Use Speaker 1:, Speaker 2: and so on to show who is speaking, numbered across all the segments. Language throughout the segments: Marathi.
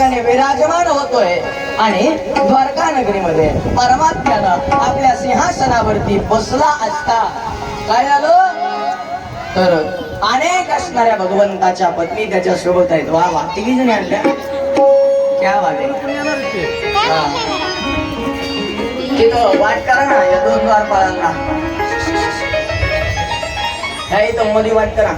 Speaker 1: ठिकाणी विराजमान होतोय. आणि द्वारका नगरीमध्ये परमात्म्यानं आपल्या सिंहासनावरती बसला असता. काय झालं? तर अनेक असणाऱ्या भगवंताच्या पत्नी त्याच्या सोबत आहेत. वा वा तिघी जणी आणल्या क्या वागे तिथं वाट करा ना या दोन द्वारपाळांना ह्या इथं मध्ये वाट करा.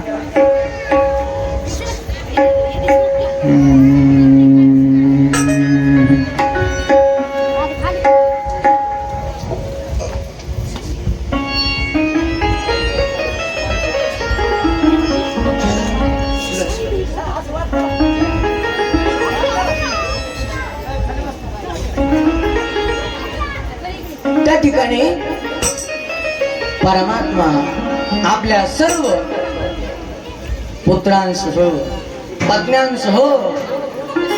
Speaker 1: पुत्रांसह पत्न्यांसह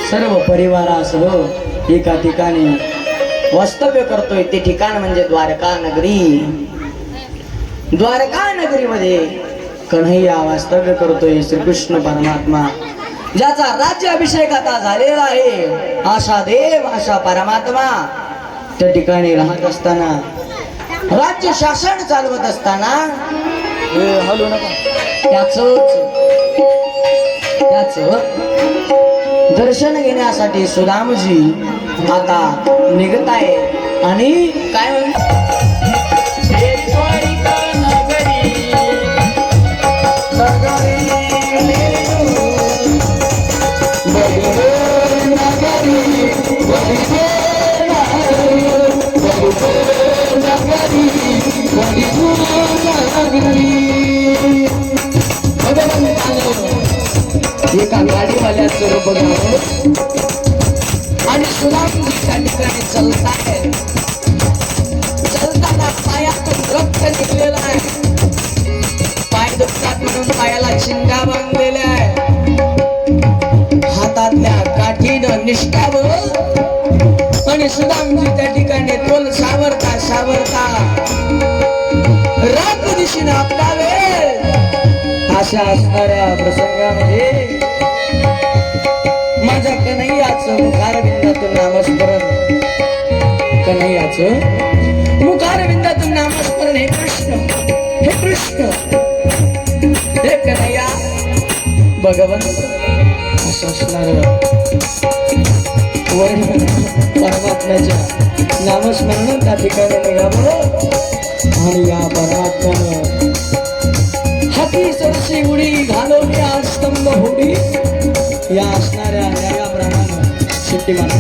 Speaker 1: सर्व परिवारासह एका ठिकाणी वास्तव्य करतोय ते ठिकाण म्हणजे द्वारका नगरी. द्वारका नगरीमध्ये कन्हैया वास्तव्य करतोय श्रीकृष्ण परमात्मा ज्याचा राज्याभिषेक आता झालेला आहे. आशा देव आशा परमात्मा. त्या ठिकाणी राहत असताना राज्य शासन चालवत असताना हलू नका. त्याच त्याच दर्शन घेण्यासाठी सुदामजी आता निघत आहे आणि काय म्हणतात? एका गाडीवाल्याचं रूप घालून आणि सुदामजी त्या ठिकाणी चालताय चलताना पायातून रक्त निघलेलं आहे. पाय दुखतात म्हणून पायाला चिंगा बांधलेल्या आहे. हातातल्या काठीनं निष्ठावर आणि सुदामजी त्या ठिकाणी तोल सावरता सावरता. रात दिशेनं आपला अशा असणाऱ्या प्रसंगामध्ये माझ्या कन्हैयाचं मुखारविंदातून नामस्मरण. कन्हैयाचं मुखारविंदातून नामस्मरण हे कृष्ण हे कृष्ण. हे कन्हैया भगवंत असं असणार वर्ण परमात्म्याच्या नामस्मरण त्या ठिकाणी निघावं आणि या परमात्म्यानं ってます。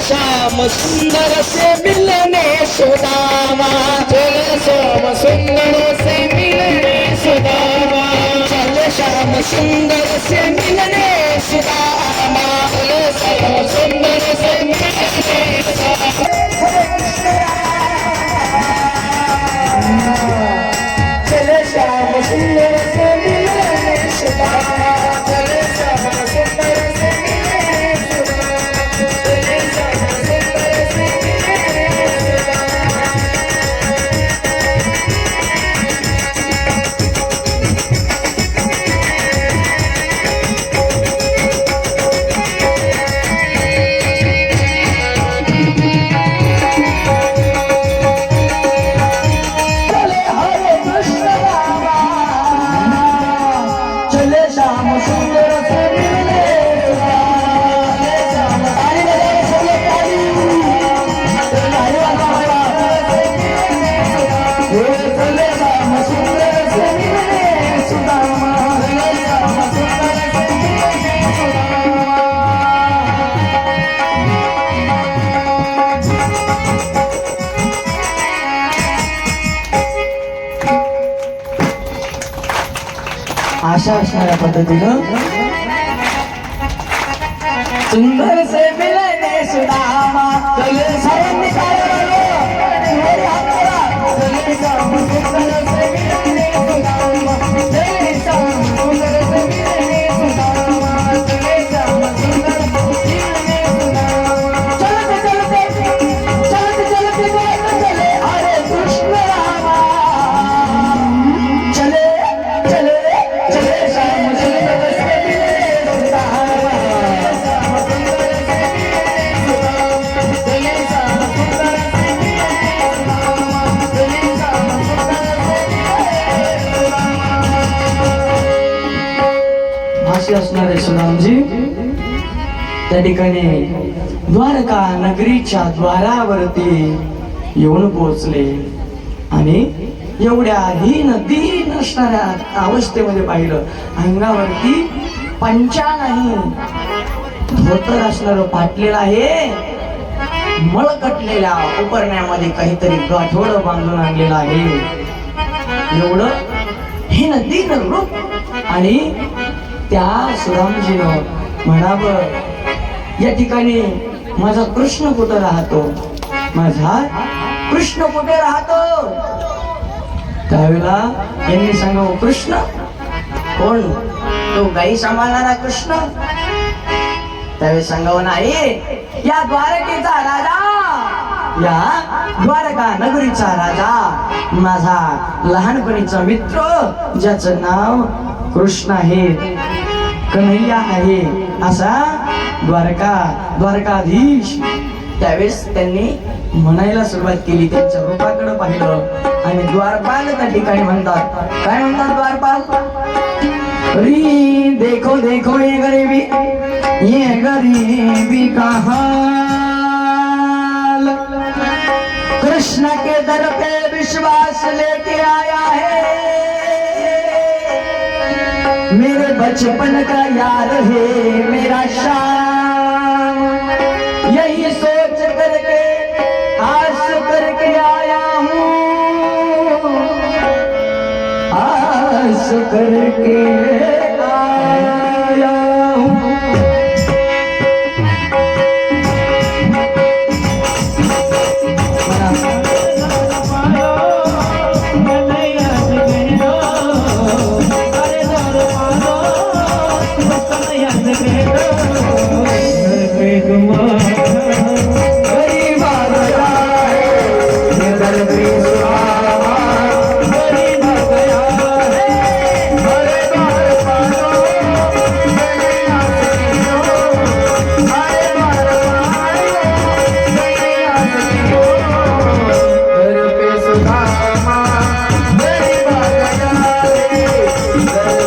Speaker 1: हे चल श्याम सुंदर से मिलने सुदामा चल श्याम सुंदर से मिलने सुदामा चल श्याम सुंदर से मिलने सुदामा चल श्याम सुंदर से अशा असणाऱ्या पद्धतीनं सुंदर से मिलने सुदामा चले सर्वांनी काय बोलावं? वर हात करा. चले जाऊ सुंदर से मिलने सुदामा. असे असणारे सुनामजी त्या ठिकाणी द्वारका नगरीच्या द्वारावरती येऊन पोहोचले. आणि एवढ्या हीन दीन असणाऱ्या अवस्थेमध्ये पाहिलं. अंगावरती पंचा नाही. धोतर असणार फाटलेलं आहे. मळकटलेल्या उपरण्यामध्ये काहीतरी गाठोड बांधून आणलेलं आहे. एवढं हे नदी रूप आणि त्या सुरामजीनं म्हणावं या ठिकाणी माझा कृष्ण कुठं राहतो? माझा कृष्ण कुठे राहतो? त्यावेळेला यांनी सांगावं कृष्ण कोण? तो गाई सांभाळणारा कृष्ण. त्यावेळी सांगावं नाही या द्वारकेचा राजा या द्वारका नगरीचा राजा माझा लहानपणीचा मित्र ज्याचं नाव कृष्ण आहे. कन्हैया आहे असा द्वारका द्वारकाधीश. त्यावेळेस त्यांनी म्हणायला सुरुवात केली त्यांच्या रूपाकडे पाहिलं आणि द्वारपाल त्या ठिकाणी म्हणतात. काय म्हणतात द्वारपाल? री देखो देखो ये गरीबी ये गरीबी का हाल कृष्ण के दर पे विश्वास लेके आया है। बचपन का यार है मेरा शाम। यही सोच करके आस करके आया हूँ। आस करके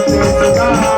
Speaker 1: है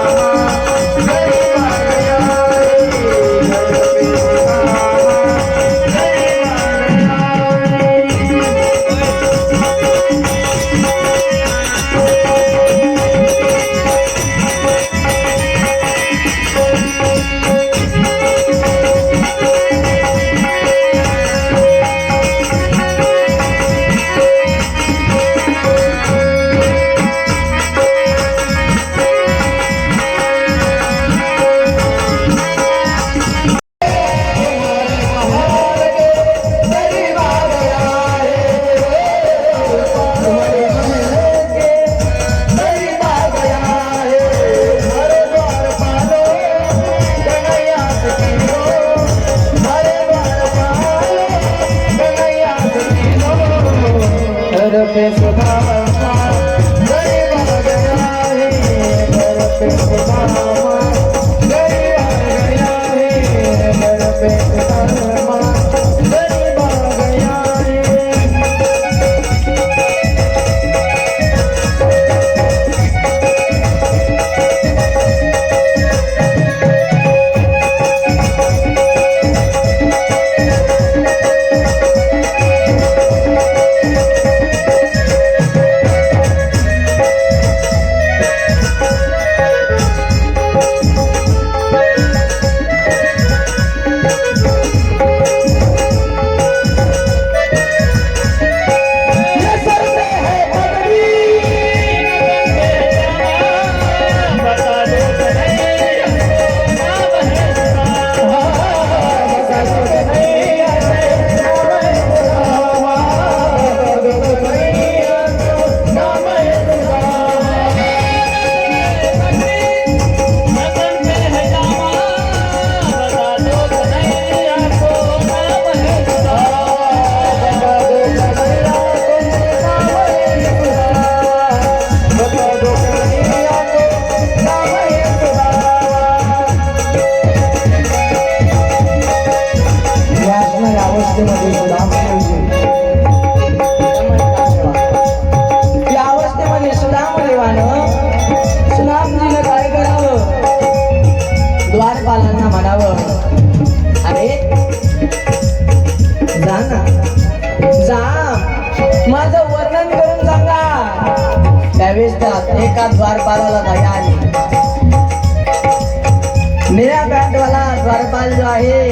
Speaker 1: निळ्या पॅन्टवाला द्वारपाल जो आहे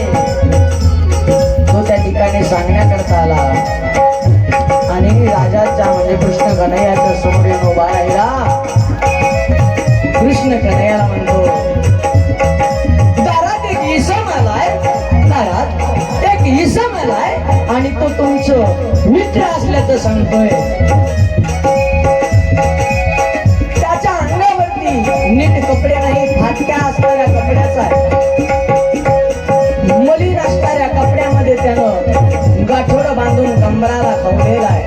Speaker 1: तो त्या ठिकाणी सांगण्याकरता आला. आणि राजाच्या म्हणजे कृष्ण कन्हैयाच्या समोर येऊन उभा राहिला कृष्ण कन्हैयाला म्हणतो दारात एक इसम आलाय दारात एक इसम आलाय आणि तो तुमचं मित्र असल्याचं सांगतोय. नीट कपडे नाही फाटक्या असणाऱ्या कपड्याचा. आहे मलिन असणाऱ्या कपड्यामध्ये त्यानं गाठोड बांधून कंबराला खवलेला आहे.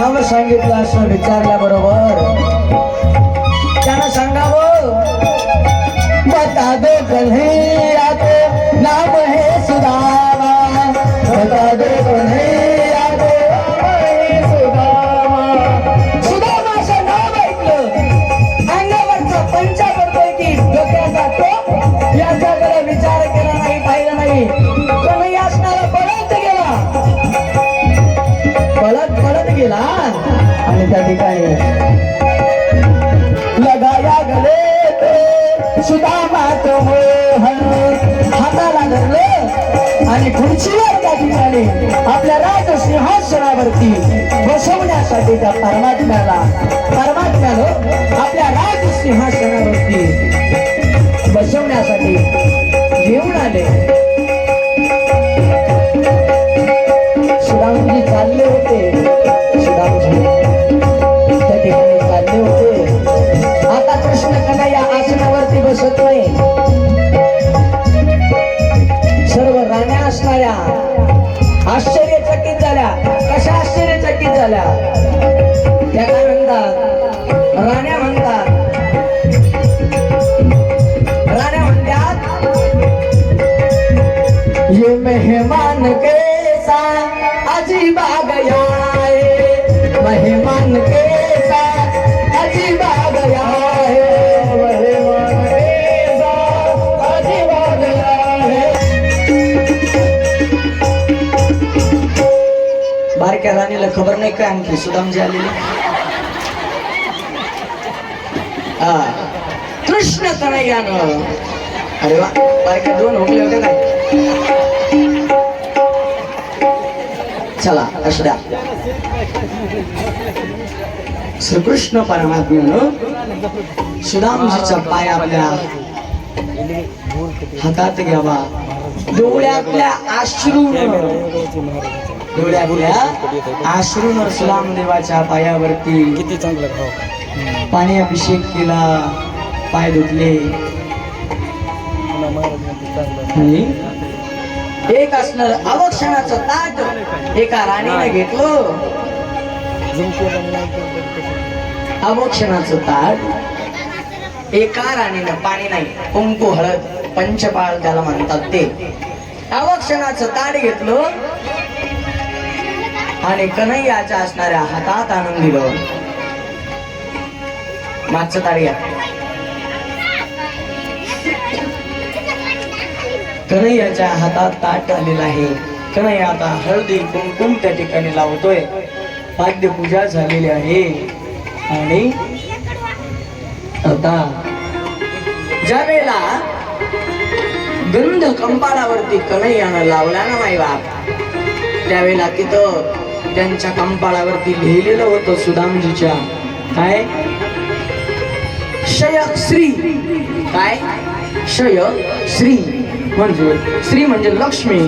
Speaker 1: नाव सांगितलं असं विचारल्याबरोबर. त्यानं सांगावं. आणि त्या ठिकाणी लगाया गले सुदामा तो हाताला धरले आणि खुर्चीवर त्या ठिकाणी आपल्या राज सिंहासनावरती बसवण्यासाठी त्या परमात्म्याला परमात्म्यानं आपल्या राज सिंहासनावरती ये मेहमान कैसा अजीब आ गया है मेहमान कैसा अजीब आ गया है मेहमान कैसा अजीब आ गया है बारक्या राणीला खबर नाही काय आणखी सुदामजी आलेली हा कृष्ण कन्हैयानं अरे वा बारक्या दोन होकले होते काय चला असू द्या. श्रीकृष्ण परमात्म्यानं सुदामजीचा पाय आपल्या हातात घ्यावा. डोळ्यातल्या अश्रून डोळ्यातल्या अश्रून सुदामदेवाच्या पायावरती
Speaker 2: किती चांगलं भाव
Speaker 1: पाणी अभिषेक केला पाय धुतले. आणि एक असणार अवक्षणाचं ताट एका राणीने घेतलं? अवक्षणाचं ताट एका राणीनं पाणी नाही कुंकू हळद पंचपाळ त्याला म्हणतात ते. अवक्षणाचं ताट घेतलं. आणि कन्हैयाच्या असणाऱ्या हातात आणून दिलं. मागचं ताट घ्या कन्हैयाच्या हातात ताट आलेला आहे. कन्हैया आता हळदी कुंकुम त्या ठिकाणी लावतोय. पाद्य पूजा झालेली आहे. आणि आता ज्या वेळेला गंध कंपाळावरती कन्हैयानं लावला ना माई बाप त्यावेळेला तिथं त्यांच्या कंपाळावरती लिहिलेलं होतं सुदामजीच्या काय? शय श्री. काय? शय श्री. म्हणजे श्री म्हणजे लक्ष्मी.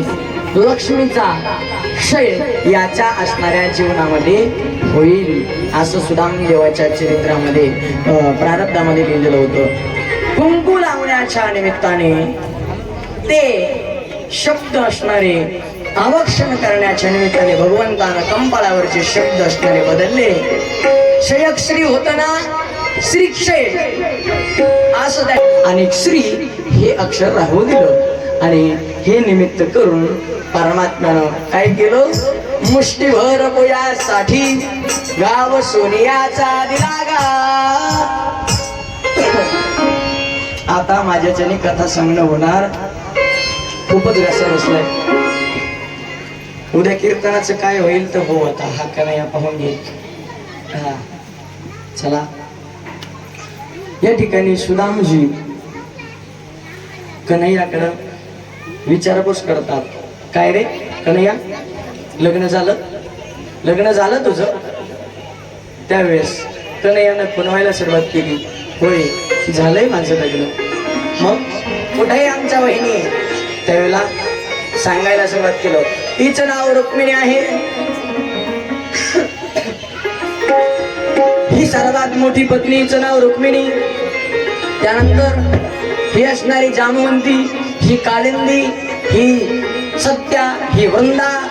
Speaker 1: लक्ष्मीचा क्षय याच्या असणाऱ्या जीवनामध्ये होईल असं सुदाम देवाच्या चरित्रामध्ये प्रारब्धामध्ये लिहिलेलं होतं. कुंकू लावण्याच्या निमित्ताने ते शब्द असणारे अवक्षण करण्याच्या निमित्ताने भगवंतानं कंपाळावरचे शब्द असणारे बदलले. शयक श्री श्री क्षय. असं आणि श्री हे अक्षर राहू दिलं. आणि हे निमित्त करून परमात्म्यानं काय केलं? मुष्टीभर पोयासाठी गाव सोनियाचा दिला गा आता माझ्याच्याने कथा सांगणं होणार. खूपच रस बसलाय. उद्या कीर्तनाचं काय होईल तर हो आता. हा कन्हैया पाहून घे. हा. चला. या ठिकाणी सुदामजी कन्हैयाकडं विचारपूस करतात. काय रे कन्हैया? लग्न झालं? लग्न झालं तुझं? त्यावेळेस कन्हैयानं खुणवायला सुरुवात केली. होय झालंय माझं लग्न. मग कुठेही आमच्या वहिनी त्यावेळेला सांगायला सुरुवात केलं. तिचं नाव रुक्मिणी आहे. ही सर्वात मोठी पत्नीचं नाव रुक्मिणी. त्यानंतर ही असणारी जामवंती ही कालिंदी ही सत्या ही वृंदा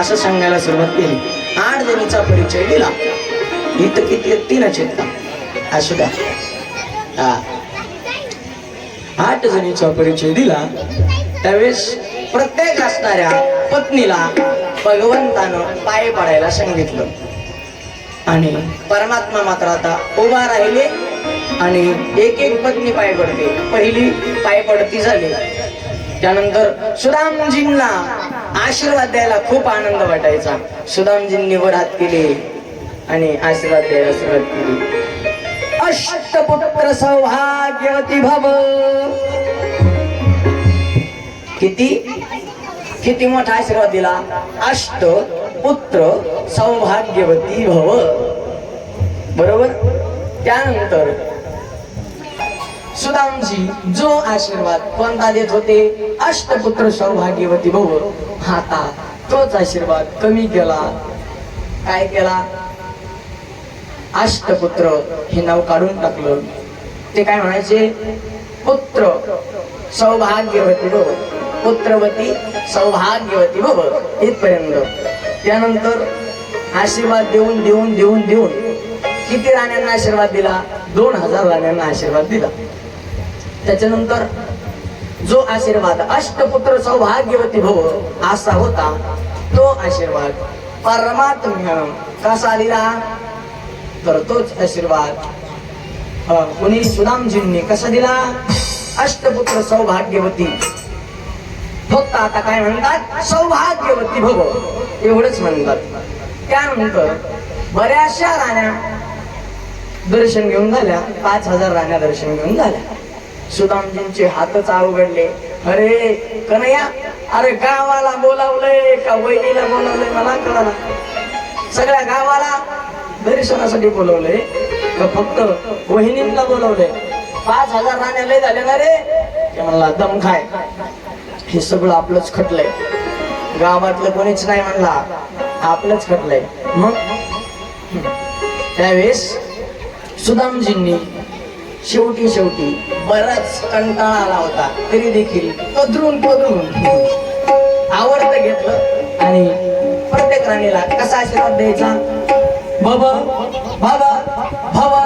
Speaker 1: असं सांगायला सुरुवात केली. आठ जणीचा परिचय दिला. इथं किती तीन तीनच आहेत का असू द्या. हा. आठ जणीचा परिचय दिला. त्यावेळेस प्रत्येक असणाऱ्या पत्नीला भगवंतानं पाय पडायला सांगितलं. आणि परमात्मा मात्र आता उभा राहिले. आणि एक एक पत्नी पाय पडते. पहिली पाय पडती झाली. त्यानंतर सुदामजींना आशीर्वाद द्यायला खूप आनंद वाटायचा. सुदामजींनी वर हात केले आणि आशीर्वाद द्यायला सुरुवात केली. अष्टपुत्र सौभाग्यवती भव किती? किती मोठा आशीर्वाद दिला? अष्ट पुत्र सौभाग्यवती भव बरोबर? त्यानंतर सुदामजी जो आशीर्वाद कोणता देत होते? अष्टपुत्र सौभाग्यवती भव हाता तोच आशीर्वाद कमी केला. काय केला? अष्टपुत्र हे नाव काढून टाकलं. ते काय म्हणायचे? पुत्र सौभाग्यवती भव पुत्रवती सौभाग्यवती भव इथपर्यंत. त्यानंतर आशीर्वाद देऊन देऊन देऊन देऊन किती राण्यांना आशीर्वाद दिला? दोन हजार राण्यांना आशीर्वाद दिला. त्याच्यानंतर जो आशीर्वाद अष्टपुत्र सौभाग्यवती भव असा होता तो आशीर्वाद. परमात्म्य कसा दिला तर तोच आशीर्वाद. कुणी सुदामजींनी कसा दिला? अष्टपुत्र सौभाग्यवती. फक्त आता काय म्हणतात? सौभाग्यवती भव. एवढंच म्हणतात. त्यानंतर बऱ्याचशा राण्या दर्शन घेऊन झाल्या. पाच हजार राण्या दर्शन घेऊन झाल्या. सुदामजींचे हातच अवघडले अरे कन्हैया अरे गावाला बोलावलंय का? वहिनीला बोलावलंय? मला कळाला सगळ्या गावाला दर्शनासाठी बोलवलंय? का फक्त वहिनींना बोलवलंय? पाच हजार राण्या लय झाले ना रे. ते म्हणला दम खाय. हे सगळं आपलंच खटलंय. गावातलं कोणीच नाही म्हणला आपलंच खटलंय. मग? त्यावेळेस सुदामजींनी शेवटी शेवटी बराच कंटाळा आला होता. तरी देखील पदरून पदरून आवडतं घेतलं आणि प्रत्येक राणीला कसा आशीर्वाद द्यायचा? बाबा बाबा बाबा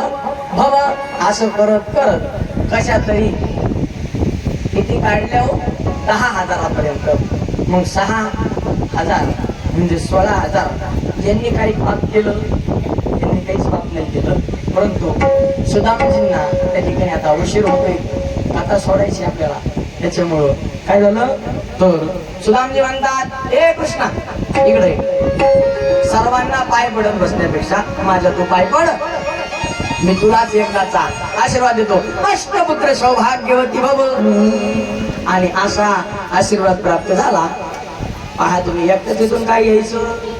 Speaker 1: बाबा असं करत करत कशा तरी किती काढल्या हो? दहा हजारापर्यंत. मग सहा हजार म्हणजे सोळा हजार ज्यांनी काही पाप केलं? काहीच पाप नाही केलं. परंतु सुदामजींना त्या ठिकाणी आता उशीर होतोय आता सोडायची आपल्याला. त्याच्यामुळं काय झालं? तर सुदामजी म्हणतात ए कृष्णा इकडे सर्वांना पाय पडत बसण्यापेक्षा माझ्या तू पाय पड. मी तुलाच एकदाचा आशीर्वाद देतो. अष्टपुत्र सौभाग्यवती भव. आणि असा आशीर्वाद प्राप्त झाला. पहा तुम्ही एकटं तिथून काय घ्यायचं?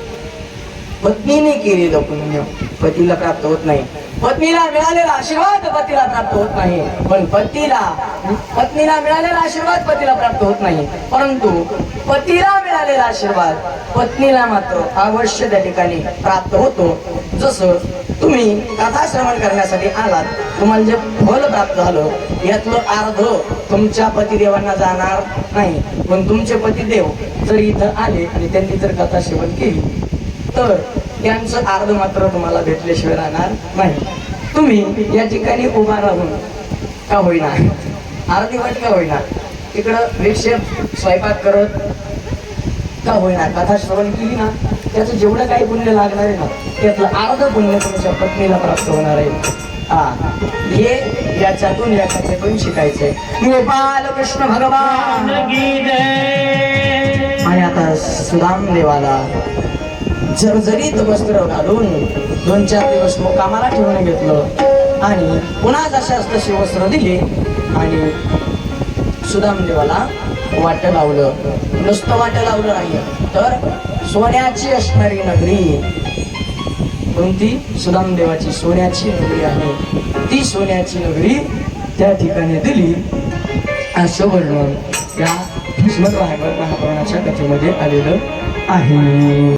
Speaker 1: पत्नीने केलेलं पुण्य. पतीला प्राप्त होत नाही. पत्नीला मिळालेला आशीर्वाद पतीला प्राप्त होत नाही. पण पतीला पत्नीला मिळालेला आशीर्वाद पतीला प्राप्त होत नाही. परंतु पतीला मिळालेला आशीर्वाद पत्नीला मात्र अवश्य त्या ठिकाणी प्राप्त होतो. जसं तुम्ही कथा श्रवण करण्यासाठी आलात तुम्हाला जे फल प्राप्त झालं यातलं अर्ध तुमच्या पतिदेवांना जाणार नाही. पण तुमचे पतिदेव जर इथं आले आणि त्यांनी जर कथा श्रवण केली तर त्यांचं अर्ध मात्र तुम्हाला भेटल्याशिवाय राहणार नाही. तुम्ही या ठिकाणी उभा राहून का होईना? अर्धी वाट का होईना? तिकडं रिक्षेत स्वयंपाक करत का होईना? कथा श्रवण केली ना त्याचं जेवढं काही पुण्य लागणार आहे ना त्यातलं अर्ध पुण्य तुमच्या पत्नीला प्राप्त होणार आहे. हा हे याच्यातून या कथेतून शिकायचंय. गोपाल कृष्ण भगवान. आणि आता सुदाम देवाला जर्जरीत वस्त्र घालून दोन चार दिवस मुकामाला ठेवून घेतलं. आणि पुन्हा जशाच तशी वस्त्र दिली आणि सुदाम देवाला वाट लावलं. नुसतं वाट लावलं नाही तर सोन्याची असणारी नगरी कोणती? सुदाम देवाची सोन्याची नगरी आहे. ती सोन्याची नगरी त्या ठिकाणी दिली. असं वर्णन या भीष्म महापुराणाच्या कथेमध्ये आलेलं आहे.